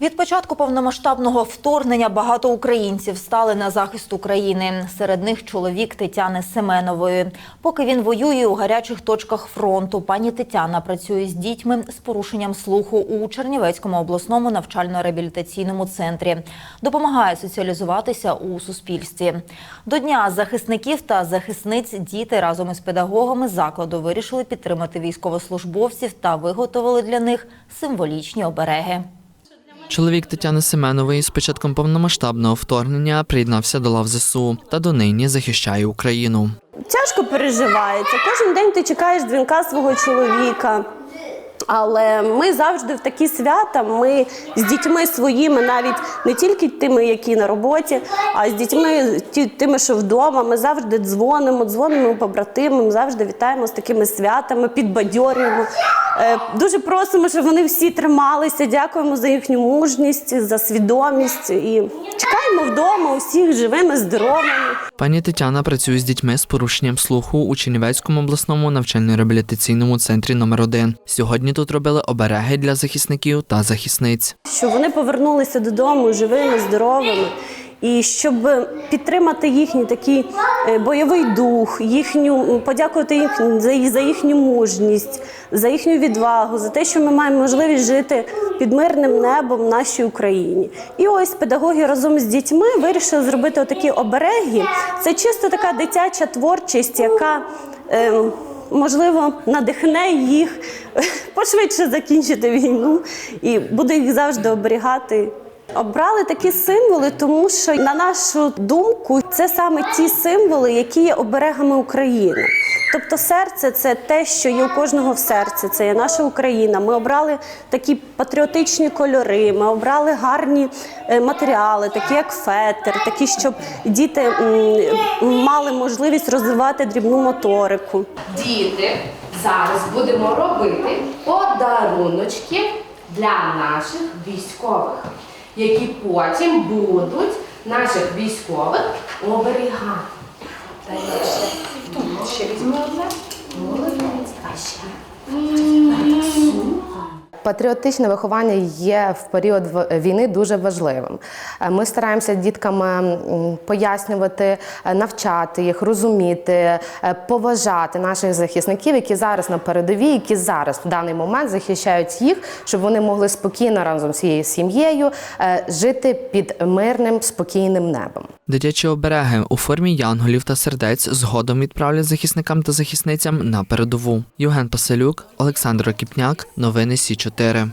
Від початку повномасштабного вторгнення багато українців стали на захист України. Серед них чоловік Тетяни Семенової. Поки він воює у гарячих точках фронту, пані Тетяна працює з дітьми з порушенням слуху у Чернівецькому обласному навчально-реабілітаційному центрі. Допомагає соціалізуватися у суспільстві. До дня захисників та захисниць діти разом із педагогами закладу вирішили підтримати військовослужбовців та виготовили для них символічні обереги. Чоловік Тетяни Семенової з початком повномасштабного вторгнення приєднався до лав ЗСУ та донині захищає Україну. Тяжко переживається. Кожен день ти чекаєш дзвінка свого чоловіка. Але ми завжди в такі свята. Ми з дітьми своїми, навіть не тільки тими, які на роботі, а з дітьми тими, що вдома. Ми завжди дзвонимо, дзвонимо побратимам, завжди вітаємо з такими святами, підбадьорюємо. Е, Дуже просимо, щоб вони всі трималися. Дякуємо за їхню мужність, за свідомість і чекаємо вдома усіх живими, здоровими. Пані Тетяна працює з дітьми з порушенням слуху у Чернівецькому обласному навчально-реабілітаційному центрі номер 1 Сьогодні тут робили обереги для захисників та захисниць. щоб вони повернулися додому живими, здоровими. І щоб підтримати їхній такий е, бойовий дух, їхню подякувати їх за, їхню мужність, за їхню відвагу, за те, що ми маємо можливість жити під мирним небом в нашій Україні. І ось педагоги разом з дітьми вирішили зробити отакі обереги. Це чисто така дитяча творчість, яка е, можливо надихне їх пошвидше закінчити війну і буде їх завжди оберігати. Обрали такі символи, тому що, на нашу думку, це саме ті символи, які є оберегами України. Тобто серце це те, що є у кожного в серці, це є наша Україна. Ми обрали такі патріотичні кольори, ми обрали гарні е, матеріали, такі як фетр, такі, щоб діти мали можливість розвивати дрібну моторику. Діти, зараз будемо робити подаруночки для наших військових, які потім будуть наших військових оберігати. Та я ще тут ще візьму одне. Молодець, а ще. Патріотичне виховання є в період війни дуже важливим. Е, Ми стараємося діткам пояснювати, е, навчати їх, розуміти, е, поважати наших захисників, які зараз на передовій, які зараз в даний момент захищають їх, щоб вони могли спокійно разом з цією сім'єю е, жити під мирним спокійним небом. Дитячі обереги. У формі янголів та сердець згодом відправлять захисникам та захисницям на передову. Євген Паселюк, Олександр Окіпняк, новини Сі 4